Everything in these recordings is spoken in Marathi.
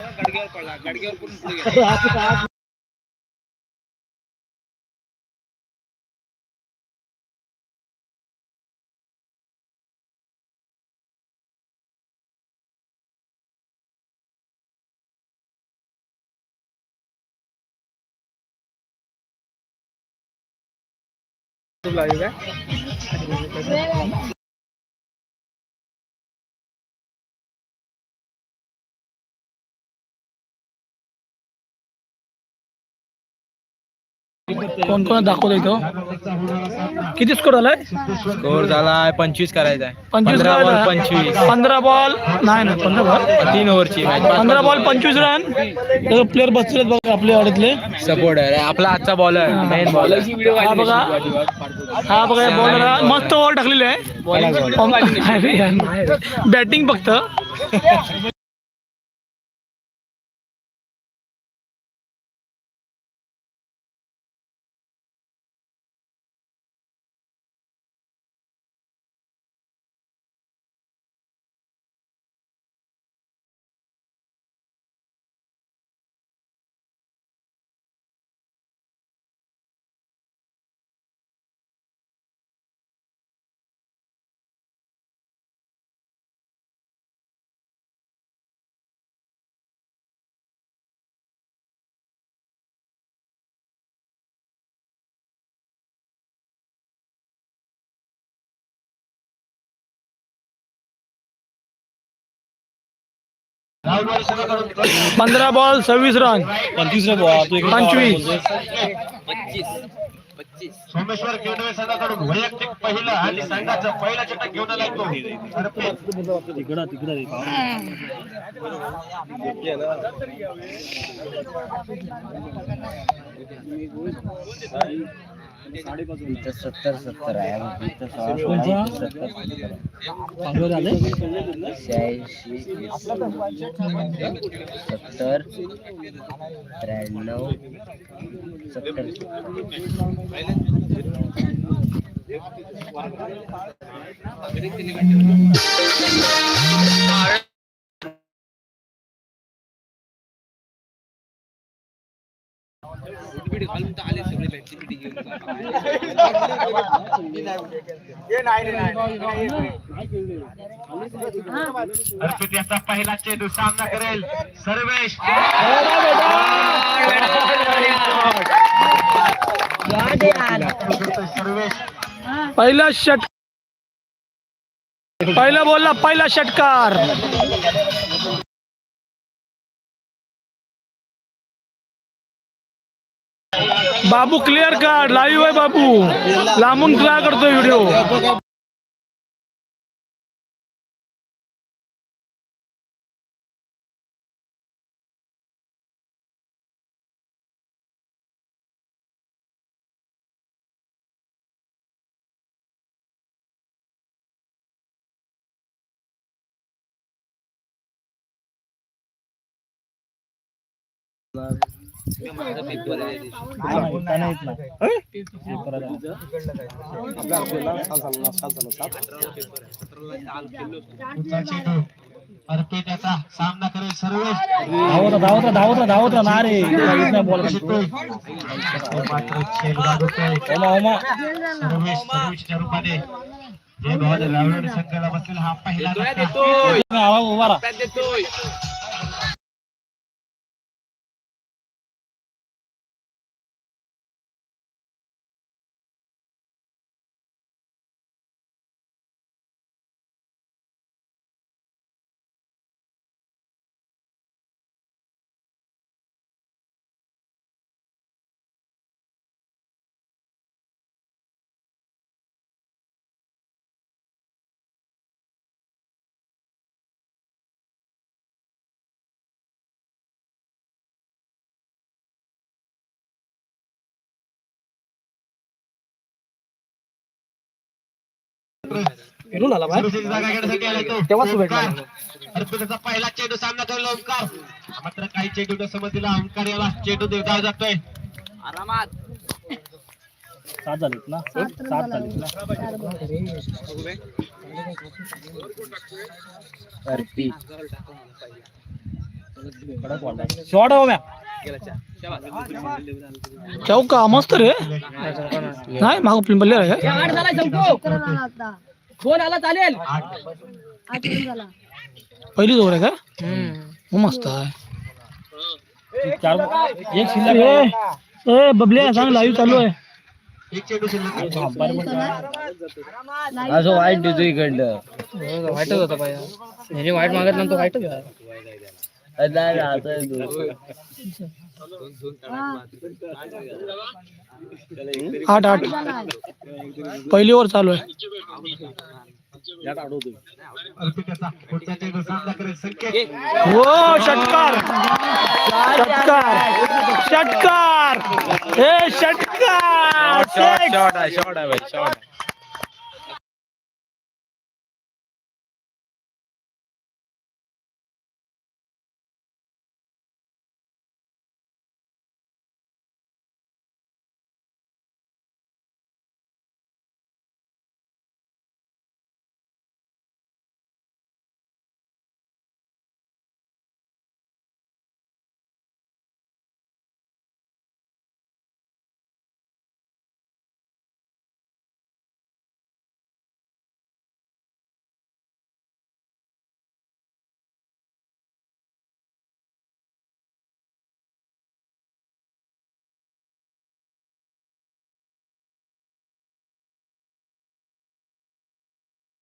गडग्यावर पडला. गडग्यावर पडून पुढे गेला. कोण कोण दाखवलं इथं किती स्कोर आलाय? स्कोर झाला पंचवीस करायचा आहे पंचवीस पंधरा बॉल बॉल पंचवीस. पंधरा बॉल नाही ना पंधरा बॉल तीन ओव्हरची मॅच पंधरा बॉल पंचवीस रन प्लेअर बसले बघा आपल्या अडतले. सपोर्ट आहे. आपला आजचा बॉलर मेन बॉलर हा बघा. हा बघा बॉलर मस्त बॉल टाकलेली आहे. बॅटिंग फक्त. पंधरा बॉल सव्वीस रन पंचवीस पंचवीस सोमेश्वर केडवे संघाकडून वैयक्तिक पहिलं आणि संघाचं पहिला चटक घेऊन आलाय तो अर्पित. इथं सत्तर सत्तर आहे. इथं सोळा सोळा इथं सत्तर. सत्तर आहे शहाऐंशी सत्तर त्र्याण्णव सत्तर. अर्पित याचा पहिला चेंडू सामना करेल. सर्वेश सर्वेश. पहिला षट पहिला बॉलला पहिला षटकार. बाबू क्लिअर काढ लाईव्ह आहे बाबू. लांबून ट्राय करतोय व्हिडिओ पुढचा चेंडू अर्पित याचा सामना करेल सर्वेश धावत धावत धावत धावत ना रे शिकतोय. मात्र सर्वेशच्या रूपाने. संघाला बसलेला हा पहिला. उभा राहा. फिरून आला बाहेर. तेव्हाच भेटला. पहिला चेंडू सामना करेल ओंकार. मात्र काही चेंडू समजला ओंकार याला चेंडू देवदार जातोय. सात झालेत ना? सात झालेत ना? हो म्या चौका मस्त रे. नाही मागं पडले रे फोन आला चालेल. पहिली ओव्हर आहे का? हो मस्त आहे. ए, ए बबले सांग लाईव्ह चालू आहे. एक चेंडू शिल्लक असं वाईट देतो इकडलं वाईटच होता पाहिजे वाईट मागत नंतर वाईटच आहे. आठ आठ. पहिली ओव्हर चालू आहे. हो षटकार. षटकार. षटकार. हे षटकार. शॉर्ट शॉर्ट आहे.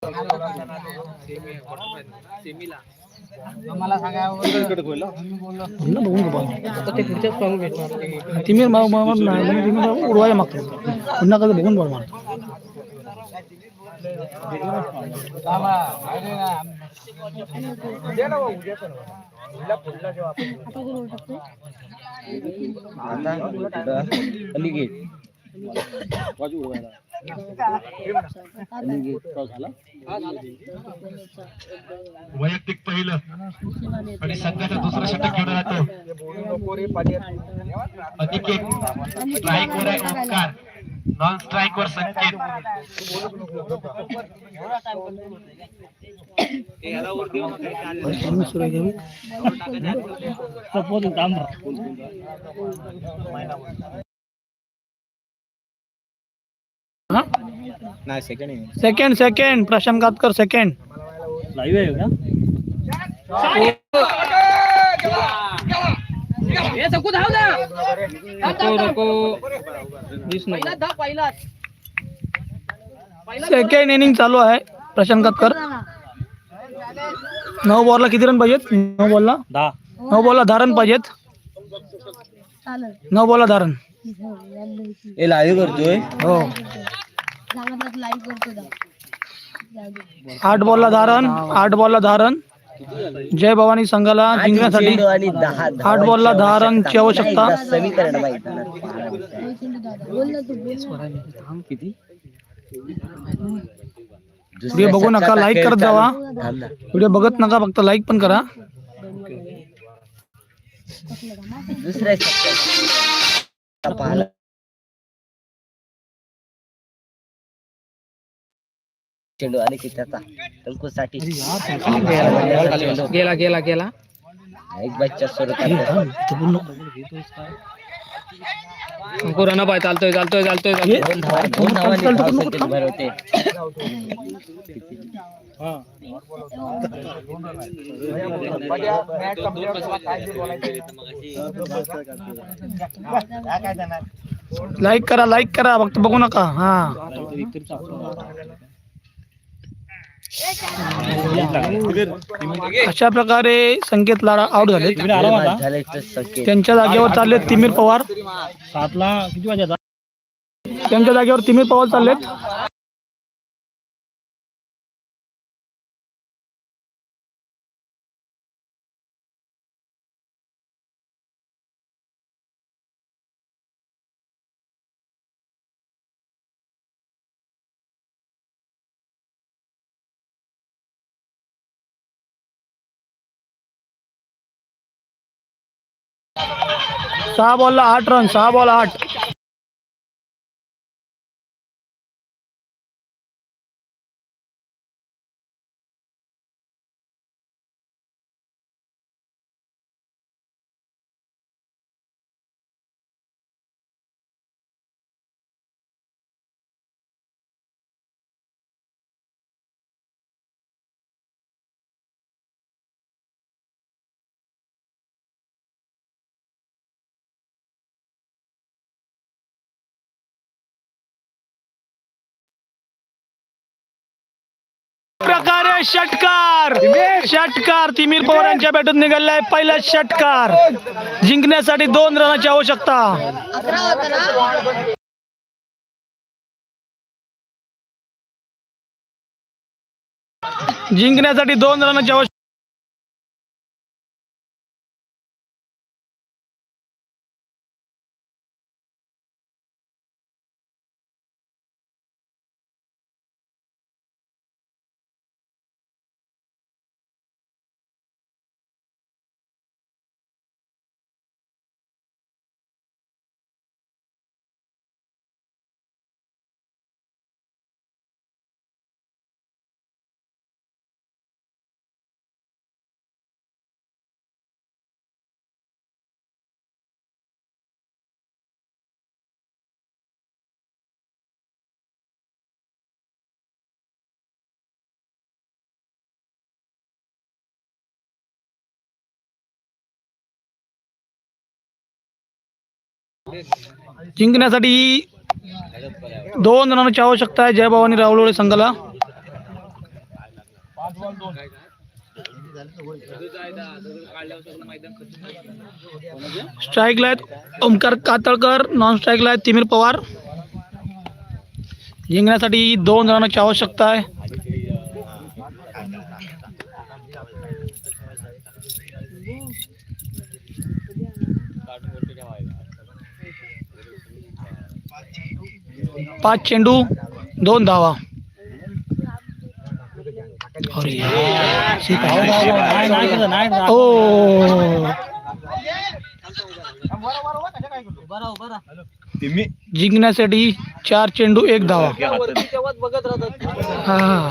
शॉर्ट आहे भाई शॉर्ट तिमीर उडवायला मागतो पुन्हा कसं बघून बघ मारतो अलीगेट वैयक्तिक पहिलं आणि संघाचा दुसरा षटक घेऊन राहतो अनिकेत स्ट्राईक वर आहे ओंकार नॉन स्ट्राईक वर संकेत नाही second second second Prashant Katkar second हे सकू धाव ना. नको नको. पहिला धाव पहिला सेकंड इनिंग चालू आहे. प्रशांत कातकर नऊ बॉलला किती रन पाहिजेत? नऊ बॉलला दहा. नऊ बॉलला दहा रन पाहिजेत. नऊ बॉलला दहा रन हे लाईव्ह करतोय. हो. आठ बॉलला दहा रन आठ बॉलला दहा रन जय भवानी संघाला जिंकण्यासाठी आठ बॉलला दहा रनची आवश्यकता समीकरण व्हिडिओ बघू नका लाईक करत जावा. ना. व्हिडिओ बघत नका फक्त लाईक पण करा. दुसऱ्या चेंडू आणि की त्याचा टंकूसाठी गेला. गेला गेला. एक बच्चा स्वरूपात रन पाय चालतोय चालतोय चालतोय चालतोय. दोन धावांनी भरवते लाईक करा लाईक करा फक्त बघू नका. हा. अशा प्रकारे संकेत लाडा आउट झाले. त्यांच्या जागेवर चालले तिमीर पवार. त्यांच्या जागेवर तिमीर पवार चाललेत. सहा बॉलला आठ रन सहा बॉल आठ. हिमेश षटकार. षटकार तिमीर पवार यांच्या बॅटून निघालाय पहिला षटकार. जिंकण्यासाठी दोन रनाची आवश्यकता. जिंकण्यासाठी दोन रनाची आवश्यकता. जिंकण्यासाठी दोन रनाची आवश्यकता आहे जयभवानी रावलोळे संघाला. स्ट्राईकला आहेत ओमकार कातळकर नॉन स्ट्राईकला आहेत तिमीर पवार. जिंकण्यासाठी दोन रनाची आवश्यकता आहे. पाच चेंडू दोन धावा. ओ. जिंकण्यासाठी चार चेंडू एक धावा. हा.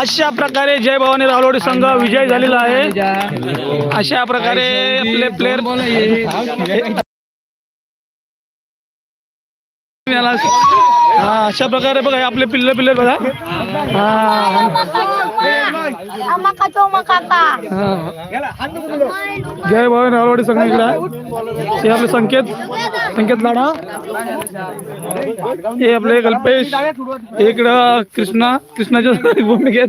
अशा प्रकारे जय भवानी रावलोडी संघ विजय झालेला आहे. अशा प्रकारे आपले प्लेअर हा अशा प्रकारे बघा हे आपले पिल्ले पिल्ले बघा. जय भवानी रावलोडी संघ इकडे हे आपले संकेत संकेत लाडा हे आपले कल्पेश. इकडं कृष्णा कृष्णाच्या भूमिकेत.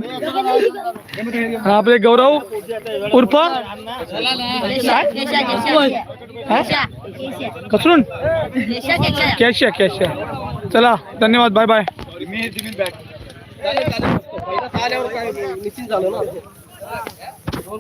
आपले गौरव उर्फ? कसरून कॅशिया कॅशिया चला धन्यवाद बाय बाय निश्चित झालं ना